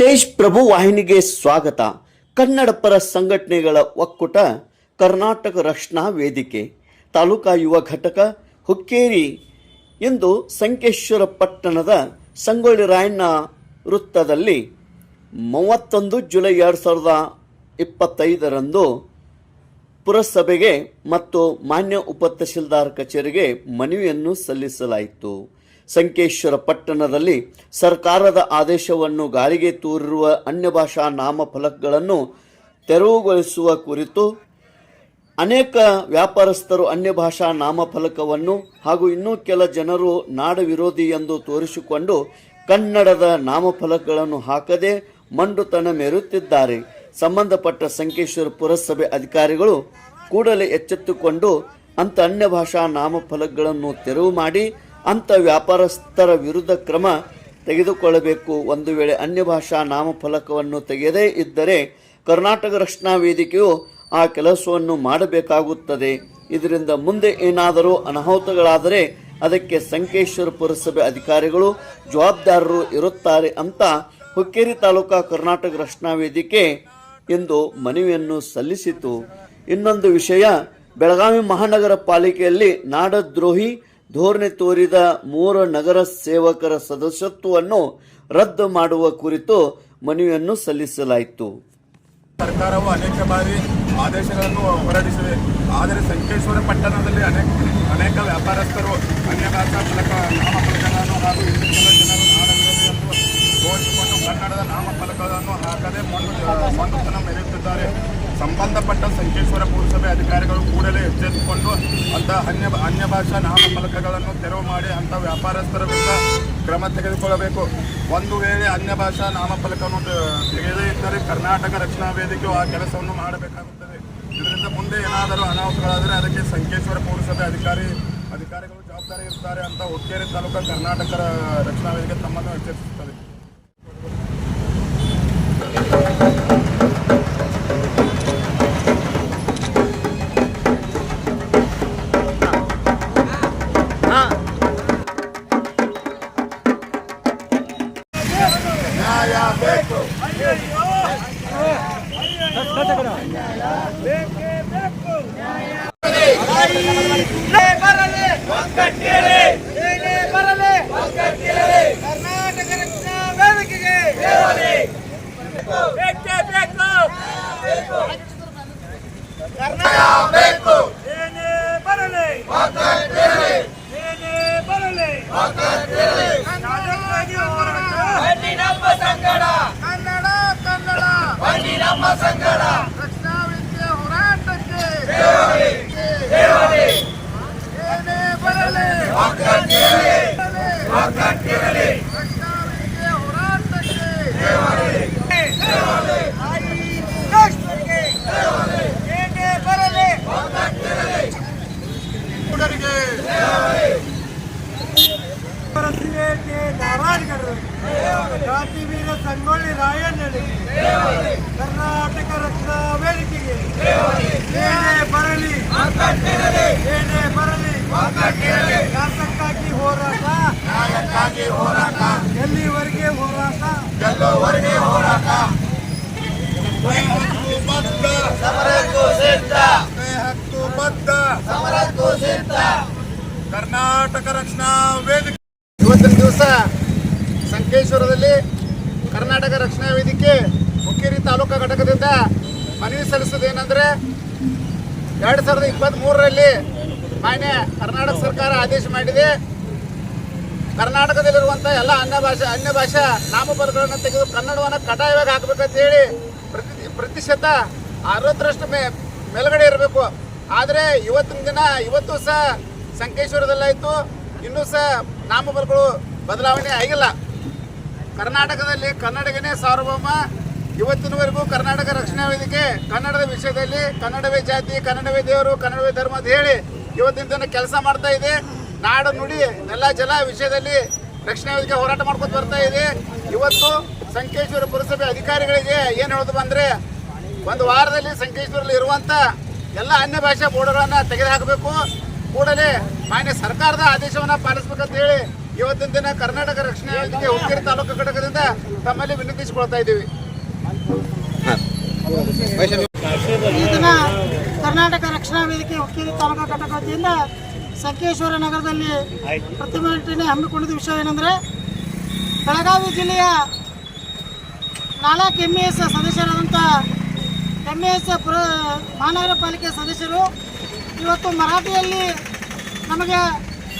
ತೇಜ್ ಪ್ರಭು ವಾಹಿನಿಗೆ ಸ್ವಾಗತ. ಕನ್ನಡ ಪರ ಸಂಘಟನೆಗಳ ಒಕ್ಕೂಟ ಕರ್ನಾಟಕ ರಕ್ಷಣಾ ವೇದಿಕೆ ತಾಲೂಕಾ ಯುವ ಘಟಕ ಹುಕ್ಕೇರಿ ಇಂದು ಸಂಕೇಶ್ವರ ಪಟ್ಟಣದ ಸಂಗೊಳ್ಳಿ ರಾಯಣ್ಣ ವೃತ್ತದಲ್ಲಿ ಮೂವತ್ತೊಂದು ಜುಲೈ ಎರಡು ಸಾವಿರದ ಇಪ್ಪತ್ತೈದರಂದು ಪುರಸಭೆಗೆ ಮತ್ತು ಮಾನ್ಯ ಉಪತಹಶೀಲ್ದಾರ್ ಕಚೇರಿಗೆ ಮನವಿಯನ್ನು ಸಲ್ಲಿಸಲಾಯಿತು. ಸಂಕೇಶ್ವರ ಪಟ್ಟಣದಲ್ಲಿ ಸರ್ಕಾರದ ಆದೇಶವನ್ನು ಗಾಳಿಗೆ ತೂರಿರುವ ಅನ್ಯ ಭಾಷಾ ನಾಮಫಲಕಗಳನ್ನು ತೆರವುಗೊಳಿಸುವ ಕುರಿತು ಅನೇಕ ವ್ಯಾಪಾರಸ್ಥರು ಅನ್ಯ ಭಾಷಾ ನಾಮಫಲಕವನ್ನು ಹಾಗೂ ಇನ್ನೂ ಕೆಲ ಜನರು ನಾಡ ವಿರೋಧಿ ಎಂದು ತೋರಿಸಿಕೊಂಡು ಕನ್ನಡದ ನಾಮಫಲಕಗಳನ್ನು ಹಾಕದೆ ಮಂಡುತನ ಮೆರುತ್ತಿದ್ದಾರೆ. ಸಂಬಂಧಪಟ್ಟ ಸಂಕೇಶ್ವರ ಪುರಸಭೆ ಅಧಿಕಾರಿಗಳು ಕೂಡಲೇ ಎಚ್ಚೆತ್ತುಕೊಂಡು ಅಂಥ ಅನ್ಯ ಭಾಷಾ ನಾಮಫಲಕಗಳನ್ನು ತೆರವು ಮಾಡಿ ಅಂಥ ವ್ಯಾಪಾರಸ್ಥರ ವಿರುದ್ಧ ಕ್ರಮ ತೆಗೆದುಕೊಳ್ಳಬೇಕು. ಒಂದು ವೇಳೆ ಅನ್ಯ ಭಾಷಾ ನಾಮಫಲಕವನ್ನು ತೆಗೆಯದೇ ಇದ್ದರೆ ಕರ್ನಾಟಕ ರಕ್ಷಣಾ ವೇದಿಕೆಯು ಆ ಕೆಲಸವನ್ನು ಮಾಡಬೇಕಾಗುತ್ತದೆ. ಇದರಿಂದ ಮುಂದೆ ಏನಾದರೂ ಅನಾಹುತಗಳಾದರೆ ಅದಕ್ಕೆ ಸಂಕೇಶ್ವರ ಪುರಸಭೆ ಅಧಿಕಾರಿಗಳು ಜವಾಬ್ದಾರರು ಇರುತ್ತಾರೆ ಅಂತ ಹುಕ್ಕೇರಿ ತಾಲೂಕಾ ಕರ್ನಾಟಕ ರಕ್ಷಣಾ ವೇದಿಕೆ ಎಂದು ಮನವಿಯನ್ನು ಸಲ್ಲಿಸಿತು. ಇನ್ನೊಂದು ವಿಷಯ, ಬೆಳಗಾವಿ ಮಹಾನಗರ ಪಾಲಿಕೆಯಲ್ಲಿ ನಾಡದ್ರೋಹಿ ಧೋರಣೆ ತೋರಿದ ಮೂರು ನಗರ ಸೇವಕರ ಸದಸ್ಯತ್ವವನ್ನು ರದ್ದು ಮಾಡುವ ಕುರಿತು ಮನವಿಯನ್ನು ಸಲ್ಲಿಸಲಾಯಿತು. ಸರ್ಕಾರವು ಅನೇಕ ಬಾರಿ ಆದೇಶಗಳನ್ನು ಹೊರಡಿಸಿದೆ. ಆದರೆ ಸಂಕೇಶ್ವರ ಪಟ್ಟಣದಲ್ಲಿ ಅನೇಕ ಅನೇಕ ವ್ಯಾಪಾರಸ್ಥರು ಅನ್ಯ ಭಾಷಾ ಮೂಲಕ ನಾಮಫಲಕಗಳನ್ನು ಹಾಗೂ ಇನ್ನಿತರ ಜನರು ಎಂದು ಘೋಷಿಸಿಕೊಂಡು ಕನ್ನಡದ ನಾಮಫಲಕಗಳನ್ನು ಹಾಕದೆ ಮಣ್ಣು ಸಂಬಂಧಪಟ್ಟ ಸಂಕೇಶ್ವರ ಪುರಸಭೆ ಅಧಿಕಾರಿಗಳು ಕೂಡಲೇ ಎಚ್ಚೆತ್ತುಕೊಂಡು ಅಂತ ಅನ್ಯ ಅನ್ಯ ಭಾಷಾ ನಾಮಫಲಕಗಳನ್ನು ತೆರವು ಮಾಡಿ ಅಂತ ವ್ಯಾಪಾರಸ್ಥರ ವಿರುದ್ಧ ಕ್ರಮ ತೆಗೆದುಕೊಳ್ಳಬೇಕು. ಒಂದು ವೇಳೆ ಅನ್ಯ ಭಾಷಾ ನಾಮಫಲಕವನ್ನು ತೆಗೆದೇ ಇದ್ದರೆ ಕರ್ನಾಟಕ ರಕ್ಷಣಾ ವೇದಿಕೆಯು ಆ ಕೆಲಸವನ್ನು ಮಾಡಬೇಕಾಗುತ್ತದೆ. ಇದರಿಂದ ಮುಂದೆ ಏನಾದರೂ ಅನಾಹುತಗಳಾದರೆ ಅದಕ್ಕೆ ಸಂಕೇಶ್ವರ ಪುರಸಭೆ ಅಧಿಕಾರಿ, ಅಧಿಕಾರಿಗಳು ಜವಾಬ್ದಾರಿ ಇರ್ತಾರೆ ಅಂತ ಹುಕ್ಕೇರಿ ತಾಲೂಕು ಕರ್ನಾಟಕ ರಕ್ಷಣಾ ವೇದಿಕೆ ತಮ್ಮನ್ನು ಎಚ್ಚರಿಸುತ್ತದೆ ಕ್ರಾಂತಿವೀರ ಸಂಗೊಳ್ಳಿ ರಾಯಣ್ಣನಿಗೆ. ಕರ್ನಾಟಕ ರಕ್ಷಣಾ ವೇದಿಕೆಗೆ ಏನೇ ಬರಲಿ ಏನೇ ಬರಲಿ ಶಾಸಕ್ಕಾಗಿ ಹೋರಾಟ. ನ್ಯಾಯಕ್ಕಾಗಿ ಹೋರಾಟ. ಎಲ್ಲಿವರೆಗೆ ಹೋರಾಟ? ಎಲ್ಲವರೆಗೆ ಹೋರಾಟ? ಸಮರಕ್ಕೂ ಸಿದ್ಧ. ಹಕ್ಕು ಬದ್ಧ. ಸಮರಕ್ಕೂ ಸಿದ್ಧ. ಕರ್ನಾಟಕ ರಕ್ಷಣಾ ವೇದಿಕೆ ಇವತ್ತಿನ ದಿವಸ ಸಂಕೇಶ್ವರದಲ್ಲಿ ಕರ್ನಾಟಕ ರಕ್ಷಣಾ ವೇದಿಕೆ ಹುಕ್ಕೇರಿ ತಾಲೂಕು ಘಟಕದಿಂದ ಮನವಿ ಸಲ್ಲಿಸೋದೇನೆಂದರೆ ಎರಡು ಸಾವಿರದ ಇಪ್ಪತ್ತ್ ಮೂರರಲ್ಲಿ ಮಾನ್ಯ ಕರ್ನಾಟಕ ಸರ್ಕಾರ ಆದೇಶ ಮಾಡಿದೆ. ಕರ್ನಾಟಕದಲ್ಲಿರುವಂಥ ಎಲ್ಲ ಅನ್ಯ ಭಾಷೆ, ಅನ್ಯ ಭಾಷಾ ನಾಮಪದಗಳನ್ನು ತೆಗೆದು ಕನ್ನಡವನ್ನು ಕಡ್ಡಾಯವಾಗಿ ಹಾಕಬೇಕಂತ ಹೇಳಿ ಪ್ರತಿ, ಪ್ರತಿಶತ ಅರವತ್ತರಷ್ಟು ಮೇ, ಮೇಲ್ಗಡೆ ಇರಬೇಕು. ಆದರೆ ಇವತ್ತಿನ ದಿನ, ಇವತ್ತು ಸಹ ಸಂಕೇಶ್ವರದಲ್ಲಾಯಿತು. ಇನ್ನೂ ಸಹ ನಾಮಪದಗಳು ಬದಲಾವಣೆ ಆಗಿಲ್ಲ. ಕರ್ನಾಟಕದಲ್ಲಿ ಕನ್ನಡಿಗನೇ ಸಾರ್ವಭೌಮ. ಇವತ್ತಿನವರೆಗೂ ಕರ್ನಾಟಕ ರಕ್ಷಣಾ ವೇದಿಕೆ ಕನ್ನಡದ ವಿಷಯದಲ್ಲಿ ಕನ್ನಡವೇ ಜಾತಿ, ಕನ್ನಡವೇ ದೇವರು, ಕನ್ನಡವೇ ಧರ್ಮ ಅಂತ ಹೇಳಿ ಇವತ್ತಿನ ದಿನ ಕೆಲಸ ಮಾಡ್ತಾ ಇದೆ. ನಾಡು ನುಡಿ, ನೆಲ ಜಲ ವಿಷಯದಲ್ಲಿ ರಕ್ಷಣಾ ವೇದಿಕೆ ಹೋರಾಟ ಮಾಡ್ಕೊಂಡು ಬರ್ತಾ ಇದೆ. ಇವತ್ತು ಸಂಕೇಶ್ವರ ಪುರಸಭೆ ಅಧಿಕಾರಿಗಳಿಗೆ ಏನು ಹೇಳೋದು ಬಂದರೆ, ಒಂದು ವಾರದಲ್ಲಿ ಸಂಕೇಶ್ವರಲ್ಲಿ ಇರುವಂಥ ಎಲ್ಲ ಅನ್ಯ ಭಾಷಾ ಬೋರ್ಡ್ಗಳನ್ನು ತೆಗೆದುಹಾಕಬೇಕು. ಕೂಡಲೇ ಮಾನ್ಯ ಸರ್ಕಾರದ ಆದೇಶವನ್ನು ಪಾಲಿಸ್ಬೇಕಂತ ಹೇಳಿ ಇವತ್ತಿನ ದಿನ ಕರ್ನಾಟಕ ರಕ್ಷಣಾ ವೇದಿಕೆ ಹುಕ್ಕೇರಿ ತಾಲೂಕು ಘಟಕದಿಂದ ತಮ್ಮಲ್ಲಿ ವಿನಂತಿಸಿಕೊಳ್ತಾ ಇದ್ದೀವಿ. ಈ ದಿನ ಕರ್ನಾಟಕ ರಕ್ಷಣಾ ವೇದಿಕೆ ಹುಕ್ಕೇರಿ ತಾಲೂಕು ಘಟಕ ವತಿಯಿಂದ ಸಂಕೇಶ್ವರ ನಗರದಲ್ಲಿ ಪ್ರತಿಭಟನೆ ಹಮ್ಮಿಕೊಂಡಿದ್ದ ವಿಷಯ ಏನಂದ್ರೆ, ಬೆಳಗಾವಿ ಜಿಲ್ಲೆಯ ನಾಲ್ಕು ಎಂ ಎಸ್ ಸದಸ್ಯರಾದಂಥ ಎಂ ಎಸ್ ಪುರ ಮಹಾನಗರ ಪಾಲಿಕೆ ಸದಸ್ಯರು ಇವತ್ತು ಮರಾಠಿಯಲ್ಲಿ ನಮಗೆ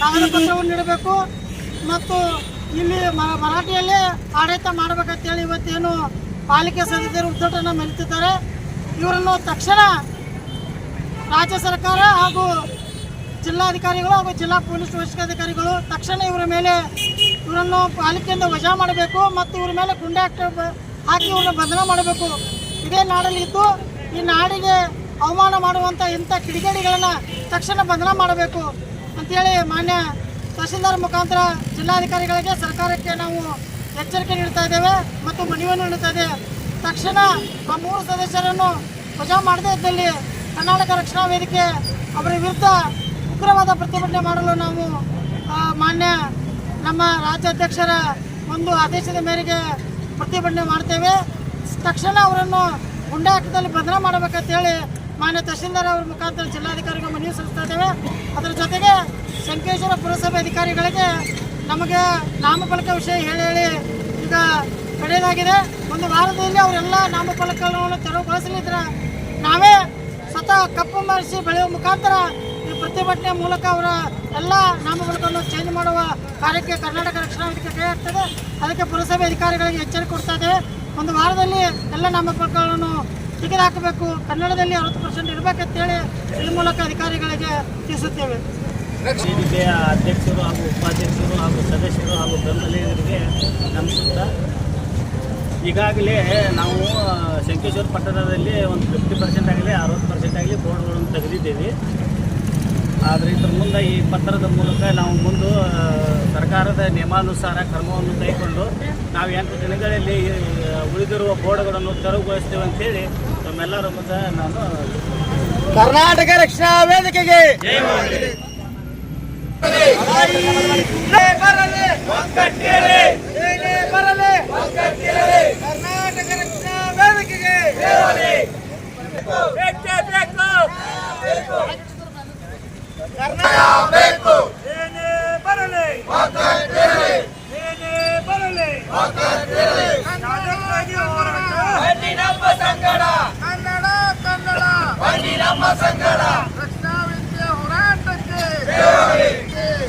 ಕಾಗದ ಪತ್ರವನ್ನು ನೀಡಬೇಕು. ಮತ್ತು ಇಲ್ಲಿ ಮರಾಠಿಯಲ್ಲೇ ಆಡಳಿತ ಮಾಡಬೇಕಂತೇಳಿ ಇವತ್ತೇನು ಪಾಲಿಕೆ ಸದಸ್ಯರು ಉದ್ದಟನ ಮೆರೆತಿದ್ದಾರೆ ಇವರನ್ನು ತಕ್ಷಣ ರಾಜ್ಯ ಸರ್ಕಾರ ಹಾಗೂ ಜಿಲ್ಲಾಧಿಕಾರಿಗಳು ಹಾಗೂ ಜಿಲ್ಲಾ ಪೊಲೀಸ್ ವರಿಷ್ಠಾಧಿಕಾರಿಗಳು ತಕ್ಷಣ ಇವರ ಮೇಲೆ ಇವರನ್ನು ಪಾಲಿಕೆಯಿಂದ ವಜಾ ಮಾಡಬೇಕು ಮತ್ತು ಇವರ ಮೇಲೆ ಗುಂಡೆ ಹಾಕಿ ಇವ್ರನ್ನ ಬಂಧನ ಮಾಡಬೇಕು. ಇದೇ ನಾಡಲ್ಲಿ ಇದ್ದು ಈ ನಾಡಿಗೆ ಅವಮಾನ ಮಾಡುವಂಥ ಇಂಥ ಕಿಡಿಗೇಡಿಗಳನ್ನು ತಕ್ಷಣ ಬಂಧನ ಮಾಡಬೇಕು ಅಂತೇಳಿ ಮಾನ್ಯ ತಹಸೀಲ್ದಾರ್ ಮುಖಾಂತರ ಜಿಲ್ಲಾಧಿಕಾರಿಗಳಿಗೆ ಸರ್ಕಾರಕ್ಕೆ ನಾವು ಎಚ್ಚರಿಕೆ ನೀಡ್ತಾ ಇದ್ದೇವೆ ಮತ್ತು ಮನವಿಯನ್ನು ನೀಡುತ್ತಾ ಇದ್ದೇವೆ. ತಕ್ಷಣ ಆ ಮೂರು ಸದಸ್ಯರನ್ನು ವಜಾ ಮಾಡದೇ ಇದ್ದಲ್ಲಿ ಕರ್ನಾಟಕ ರಕ್ಷಣಾ ವೇದಿಕೆ ಅವರ ವಿರುದ್ಧ ಉಗ್ರವಾದ ಪ್ರತಿಭಟನೆ ಮಾಡಲು ನಾವು ಮಾನ್ಯ ನಮ್ಮ ರಾಜ್ಯಾಧ್ಯಕ್ಷರ ಒಂದು ಆದೇಶದ ಮೇರೆಗೆ ಪ್ರತಿಭಟನೆ ಮಾಡ್ತೇವೆ. ತಕ್ಷಣ ಅವರನ್ನು ಗುಂಡಾಟದಲ್ಲಿ ಹಾಕದಲ್ಲಿ ಬಂಧನ ಮಾಡಬೇಕಂತೇಳಿ ಮಾನ್ಯ ತಹಶೀಲ್ದಾರ್ ಅವರ ಮುಖಾಂತರ ಜಿಲ್ಲಾಧಿಕಾರಿಗಳು ಮನವಿ ಸಲ್ಲಿಸ್ತಾ ಇದ್ದೇವೆ. ಅದರ ಜೊತೆಗೆ ಸಂಕೇಶ್ವರ ಪುರಸಭೆ ಅಧಿಕಾರಿಗಳಿಗೆ ನಮಗೆ ನಾಮಫಲಕ ವಿಷಯ ಹೇಳಿ ಹೇಳಿ ಈಗ ಪಡೆಯಲಾಗಿದೆ. ಒಂದು ವಾರದಲ್ಲಿ ಅವರೆಲ್ಲ ನಾಮಫಲಕಗಳನ್ನು ತೆರವುಗೊಳಿಸಲಿದ್ರೆ ನಾವೇ ಸ್ವತಃ ಕಪ್ಪು ಮರೆಸಿ ಬೆಳೆಯುವ ಮುಖಾಂತರ ಈ ಪ್ರತಿಭಟನೆ ಮೂಲಕ ಅವರ ಎಲ್ಲ ನಾಮಫಲಕವನ್ನು ಚೇಂಜ್ ಮಾಡುವ ಕಾರ್ಯಕ್ಕೆ ಕರ್ನಾಟಕ ರಕ್ಷಣಾ ವೇದಿಕೆ ಹಾಕ್ತದೆ. ಅದಕ್ಕೆ ಪುರಸಭೆ ಅಧಿಕಾರಿಗಳಿಗೆ ಎಚ್ಚರಿಕೆ ಕೊಡ್ತಾ ಇದ್ದೇವೆ. ಒಂದು ವಾರದಲ್ಲಿ ಎಲ್ಲ ನಾಮಫಲಕಗಳನ್ನು ತೆಗೆದುಹಾಕಬೇಕು ಕನ್ನಡದಲ್ಲಿ ಅರವತ್ತು ಪರ್ಸೆಂಟ್ ಇರಬೇಕಂತೇಳಿ ಈ ಮೂಲಕ ಅಧಿಕಾರಿಗಳಿಗೆ ತಿಳಿಸುತ್ತೇವೆ. ಅಧ್ಯಕ್ಷರು ಹಾಗೂ ಉಪಾಧ್ಯಕ್ಷರು ಹಾಗೂ ಸದಸ್ಯರು ಹಾಗೂ ಬೆಂಬಲಿಗರಿಗೆ ನಮಿಸುತ್ತ ಈಗಾಗಲೇ ನಾವು ಶಂಕೇಶ್ವರ ಪಟ್ಟಣದಲ್ಲಿ ಒಂದು ಫಿಫ್ಟಿ ಪರ್ಸೆಂಟ್ ಆಗಲಿ, ಅರವತ್ತು ಪರ್ಸೆಂಟ್ ಆಗಲಿ ಬೋರ್ಡ್ಗಳನ್ನು ತೆಗೆದಿದ್ದೇವೆ. ಆದರೆ ಇದ್ರ ಮುಂದೆ ಈ ಪತ್ರದ ಮೂಲಕ ನಾವು ಮುಂದೆ ಸರ್ಕಾರದ ನಿಯಮಾನುಸಾರ ಕ್ರಮವನ್ನು ಕೈಗೊಂಡು ನಾವು ಎಂಟು ದಿನಗಳಲ್ಲಿ ಉಳಿದಿರುವ ಬೋರ್ಡ್ಗಳನ್ನು ತೆರವುಗೊಳಿಸ್ತೇವೆ ಅಂತೇಳಿ ನಮ್ಮೆಲ್ಲರ ಮುಂದೆ ನಾನು ಕರ್ನಾಟಕ ರಕ್ಷಣಾ ವೇದಿಕೆಗೆ! ಕರ್ನಾಟಕ ರಕ್ಷಣಾ ವೇದಿಕೆಗೆ! Karnataka!